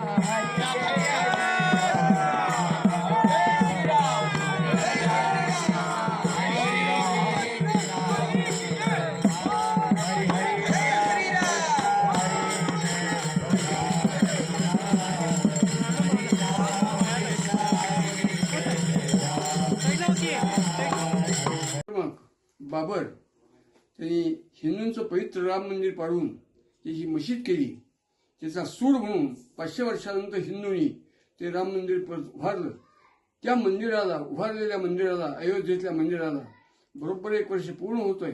बाबर त्यांनी हिंदूंचं पवित्र राम मंदिर पाडून त्याची मशीद केली. त्याचा सूड म्हणून पाचशे वर्षानंतर हिंदूंनी ते राम मंदिर परत उभारलं. त्या मंदिराला उभारलेल्या मंदिराला अयोध्येतल्या मंदिराला बरोबर एक वर्ष पूर्ण होतोय.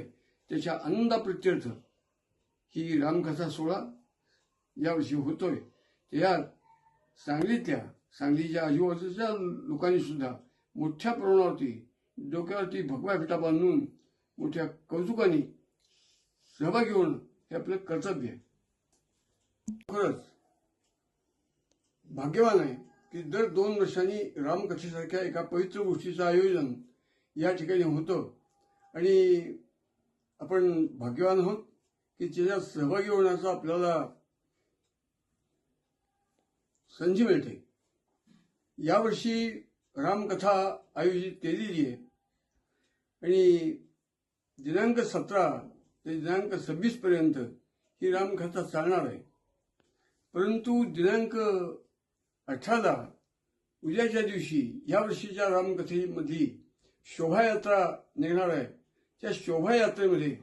त्याच्या आनंदाप्रित्यर्थ ही रामकथा सोहळा यावर्षी होतोय. त्यात सांगलीतल्या सांगलीच्या आजूबाजूच्या लोकांनी सुद्धा मोठ्या प्रमाणावरती डोक्यावरती भगवा फिटा बांधून मोठ्या कौतुकाने सहभागी होणं हे आपलं कर्तव्य आहे. खरंच. भाग्यवान आहे की दर दोन वर्षांनी रामकथेसारख्या एका पवित्र गोष्टीचं आयोजन या ठिकाणी होतं. आणि आपण भाग्यवान आहोत की त्याच्यात सहभागी होण्याचा आपल्याला संधी मिळते. यावर्षी रामकथा आयोजित केलेली आहे. आणि दिनांक सतरा ते दिनांक सव्वीस पर्यंत ही रामकथा चालणार आहे. परंतु दिनांक अठराला उद्याच्या दिवशी या वर्षीच्या रामकथेमधली शोभायात्रा निघणार आहे. त्या शोभायात्रेमध्ये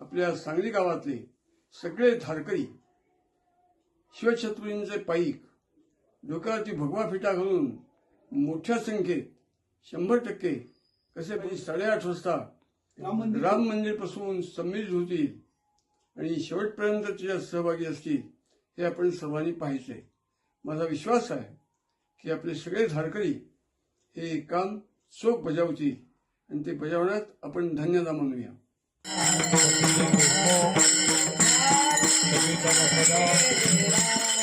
आपल्या सांगली गावातले सगळे धारकरी शिवछत्रपतींचे पायीक डोक्यावरती भगवा फिटा घालून मोठ्या संख्येत शंभर टक्के कसे म्हणजे साडेआठ वाजता राम मंदिर. पासून संमिलित होतील आणि शेवटपर्यंत त्याच्यात सहभागी असतील. हे आपण सर्वांनी पाहिजे माझा विश्वास आहे की आपले सगळे धारकरी हे काम चोख बजावतील आणि ते बजावण्यात आपण धन्यता मानूया Thank you.